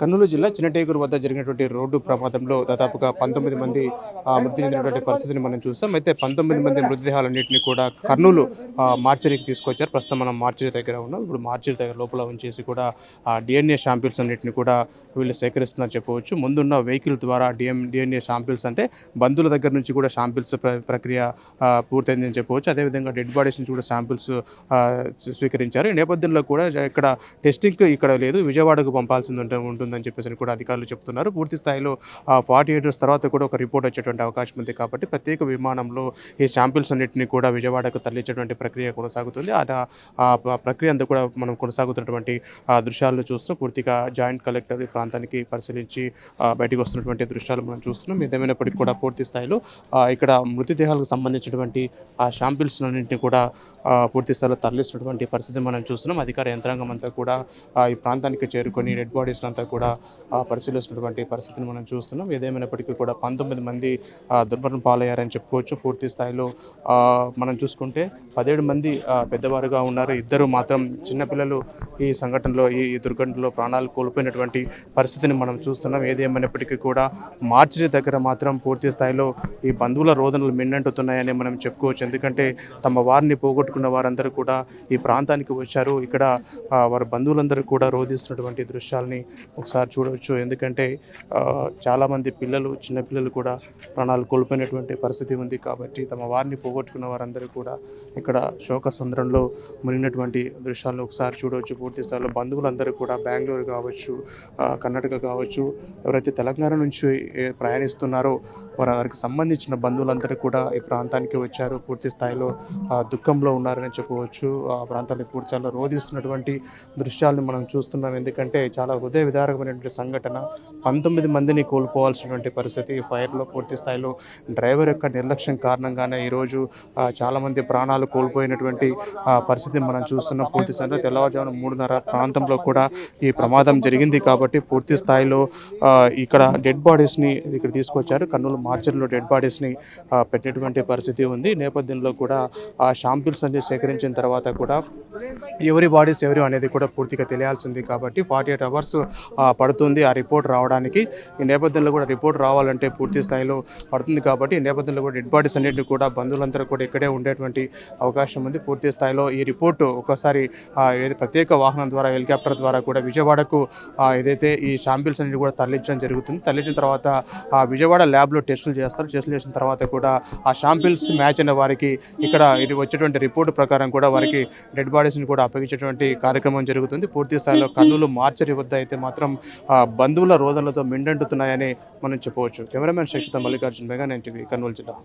కర్నూలు జిల్లా చిన్నటేగురు వద్ద జరిగినటువంటి రోడ్డు ప్రమాదంలో దాదాపుగా పంతొమ్మిది మంది మృతి చెందినటువంటి పరిస్థితిని మనం చూసాం. అయితే పంతొమ్మిది మంది మృతదేహాలన్నింటినీ కూడా కర్నూలు మార్చరీకి తీసుకొచ్చారు. ప్రస్తుతం మనం మార్చరీ దగ్గర ఉన్నాం. ఇప్పుడు మార్చరీ దగ్గర లోపల ఉంచేసి కూడా ఆ డిఎన్ఏ శాంపిల్స్ అన్నింటినీ కూడా వీళ్ళు సేకరిస్తున్నారు చెప్పవచ్చు. ముందున్న వెహికల్ ద్వారా డిఎం డిఎన్ఏ శాంపిల్స్ అంటే బంధువుల దగ్గర నుంచి కూడా శాంపిల్స్ ప్రక్రియ పూర్తయిందని చెప్పవచ్చు. అదేవిధంగా డెడ్ బాడీస్ నుంచి కూడా శాంపిల్స్ స్వీకరించారు. ఈ నేపథ్యంలో కూడా ఇక్కడ టెస్టింగ్ ఇక్కడ లేదు. విజయవాడకు పంపాల్సింది ఉంటుంది ఉంటుందని చెప్పేసి కూడా అధికారులు చెప్తున్నారు. పూర్తి స్థాయిలో ఫార్టీ ఎయిట్ అవర్స్ తర్వాత కూడా ఒక రిపోర్ట్ వచ్చేటువంటి అవకాశం ఉంది కాబట్టి ప్రత్యేక విమానంలో ఈ శాంపిల్స్ అన్నింటినీ కూడా విజయవాడకు తరలించేటువంటి ప్రక్రియ కొనసాగుతుంది. ఆ ఆ ప్రక్రియ అంతా కూడా మనం కొనసాగుతున్నటువంటి ఆ దృశ్యాలను చూస్తూ పూర్తిగా జాయింట్ కలెక్టర్ ఈ ప్రాంతానికి పరిశీలించి బయటకు బయటికి వస్తున్నటువంటి దృశ్యాలు మనం చూస్తున్నాం. ఏదేమైనప్పటికీ కూడా పూర్తి స్థాయిలో ఇక్కడ మృతదేహాలకు సంబంధించినటువంటి ఆ శాంపిల్స్ అన్నింటినీ కూడా పూర్తి స్థాయిలో తరలిస్తున్నటువంటి పరిస్థితి మనం చూస్తున్నాం. అధికార యంత్రాంగం అంతా కూడా ఈ ప్రాంతానికి చేరుకొని డెడ్ బాడీస్ అంతా కూడా కూడా పరిశీలిస్తున్నటువంటి పరిస్థితిని మనం చూస్తున్నాం. ఏదేమైనప్పటికీ కూడా పంతొమ్మిది మంది దుర్మరణం పాలయ్యారని చెప్పుకోవచ్చు. పూర్తి స్థాయిలో మనం చూసుకుంటే పదిహేడు మంది పెద్దవారుగా ఉన్నారు. ఇద్దరు మాత్రం చిన్నపిల్లలు. ఈ సంఘటనలో ఈ దుర్ఘటనలో ప్రాణాలు కోల్పోయినటువంటి పరిస్థితిని మనం చూస్తున్నాం. ఏదేమైనప్పటికీ కూడా మార్చిరి దగ్గర మాత్రం పూర్తి స్థాయిలో ఈ బంధువుల రోదనలు మిన్నంటుతున్నాయని మనం చెప్పుకోవచ్చు. ఎందుకంటే తమ వారిని పోగొట్టుకున్న వారందరూ కూడా ఈ ప్రాంతానికి వచ్చారు. ఇక్కడ వారి బంధువులందరూ కూడా రోధిస్తున్నటువంటి దృశ్యాలని ఒకసారి చూడవచ్చు. ఎందుకంటే చాలామంది పిల్లలు చిన్నపిల్లలు కూడా ప్రాణాలు కోల్పోయినటువంటి పరిస్థితి ఉంది కాబట్టి తమ వారిని పోగొట్టుకున్న వారందరూ కూడా ఇక్కడ శోక సంద్రంలో మునిగినటువంటి దృశ్యాలను ఒకసారి చూడవచ్చు. పూర్తి స్థాయిలో బంధువులందరూ కూడా బెంగళూరు కావచ్చు కర్ణాటక కావచ్చు ఎవరైతే తెలంగాణ నుంచి ప్రయాణిస్తున్నారో వారికి సంబంధించిన బంధువులందరూ కూడా ఈ ప్రాంతానికి వచ్చారు. పూర్తి స్థాయిలో దుఃఖంలో ఉన్నారని చెప్పవచ్చు. ఆ ప్రాంతాన్ని పూర్తి స్థాయిలో రోధిస్తున్నటువంటి దృశ్యాలను మనం చూస్తున్నాం. ఎందుకంటే చాలా హృదయ విదారకమైనటువంటి సంఘటన పంతొమ్మిది మందిని కోల్పోవాల్సినటువంటి పరిస్థితి ఈ ఫైర్లో పూర్తి స్థాయిలో డ్రైవర్ యొక్క నిర్లక్ష్యం కారణంగానే ఈరోజు చాలామంది ప్రాణాలు కోల్పోయినటువంటి పరిస్థితి పరిస్థితిని మనం చూస్తున్నాం. పూర్తి స్థాయిలో తెల్లవారుజామున మూడున్నర ప్రాంతంలో కూడా ఈ ప్రమాదం జరిగింది కాబట్టి పూర్తి స్థాయిలో ఇక్కడ డెడ్ బాడీస్ని ఇక్కడ తీసుకొచ్చారు. కర్నూలు మార్చర్లో డెడ్ బాడీస్ని పెట్టినటువంటి పరిస్థితి ఉంది. నేపథ్యంలో కూడా ఆ షాంపిల్స్ అన్ని సేకరించిన తర్వాత కూడా ఎవరి బాడీస్ ఎవరు అనేది కూడా పూర్తిగా తెలియాల్సింది కాబట్టి ఫార్టీ ఎయిట్ అవర్స్ పడుతుంది. ఆ రిపోర్ట్ రావడానికి ఈ నేపథ్యంలో కూడా రిపోర్ట్ రావాలంటే పూర్తి స్థాయిలో పడుతుంది కాబట్టి ఈ నేపథ్యంలో కూడా డెడ్ బాడీస్ అన్నింటినీ కూడా బంధువులందరూ కూడా ఇక్కడే ఉండేటువంటి అవకాశం ఉంది. పూర్తి స్థాయిలో ఈ రిపోర్టు ఒకసారి ప్రత్యేక వాహనం ద్వారా హెలికాప్టర్ ద్వారా కూడా విజయవాడకు ఏదైతే ఈ శాంపిల్స్ అనేవి కూడా తరలించడం జరుగుతుంది. తరలించిన తర్వాత ఆ విజయవాడ ల్యాబ్లో టెస్టులు చేస్తారు. టెస్టులు చేసిన తర్వాత కూడా ఆ శాంపిల్స్ మ్యాచ్ అయిన వారికి ఇక్కడ ఇది వచ్చేటువంటి రిపోర్ట్ ప్రకారం కూడా వారికి డెడ్ బాడీస్ని కూడా అప్పగించేటువంటి కార్యక్రమం జరుగుతుంది. పూర్తి స్థాయిలో కర్నూలు మార్చరి వద్ద అయితే మాత్రం ఆ, బంధువుల రోదనలతో మిండంటుతున్నాయని మనం చెప్పవచ్చు. కెమెరామెన్ శిక్షిత మల్లికార్జున్ మెగా నేను కర్నూలు జిల్లా.